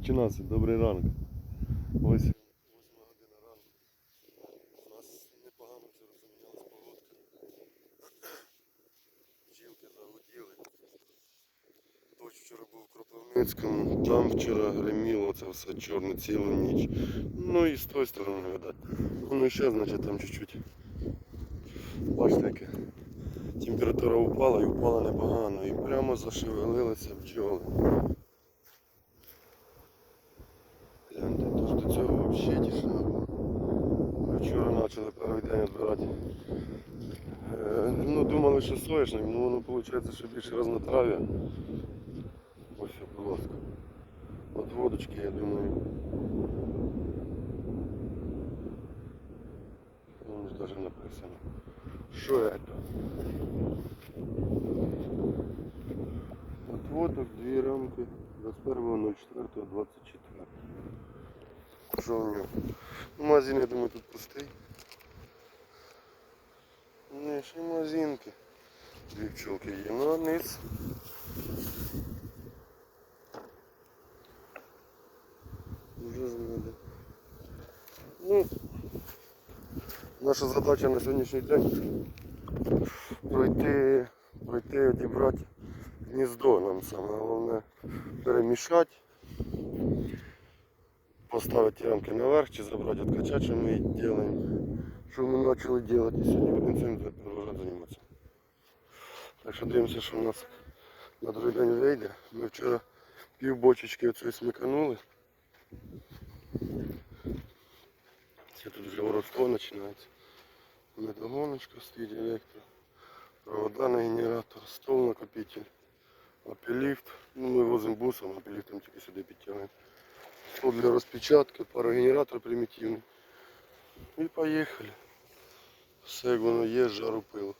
починався. Добрий ранок. Ось 8 година ранку. У нас непогано вчора замінялась погодка. Бджілки загуділи. Дощ вчора був в Кропивницькому. Там вчора гриміло це все чорне цілу ніч. Ну і з тої сторони видать. Воно ще, значить, там чуть-чуть. Бачите, яке. Температура упала і упала непогано. І прямо зашевелилися бджоли. Гляньте, тож до цього взагалі тишина була. Ми вчора почали перший день збирати. Е, ну, думали, що соняшник, ну воно виходить, що більше разнотрав'я. Ось, будь ласка. От водочки, я думаю. Воно ж навіть написано. Що це? От водок, дві рамки 21.04.24. Що в нього? Ну, магазин, я думаю, тут пустий. Не, ще магазинки. Дві пчелки є. Ну, а низ. Уже знайде. Ну, наша задача на сьогоднішній день пройти, пройти, одібрати гніздо нам саме головне перемішати, поставити рамки наверх чи забрати откачать, що ми і робимо, що ми почали робити і сьогодні будемо цим продовжувати займатися. Так що дивимося, що у нас на другий день вийде. Ми вчора пів бочечки оцеї смиканули. Це тут вже воровство починається. Медогоночка стоїть електро. Провода на генератор, стол накопитель, апеліфт. Ну, ми возимо бусом, апеліфтом тільки сюди підтягуємо. Стол для розпечатки, парогенератор примітивний. І поїхали. Все воно є, жару пилу.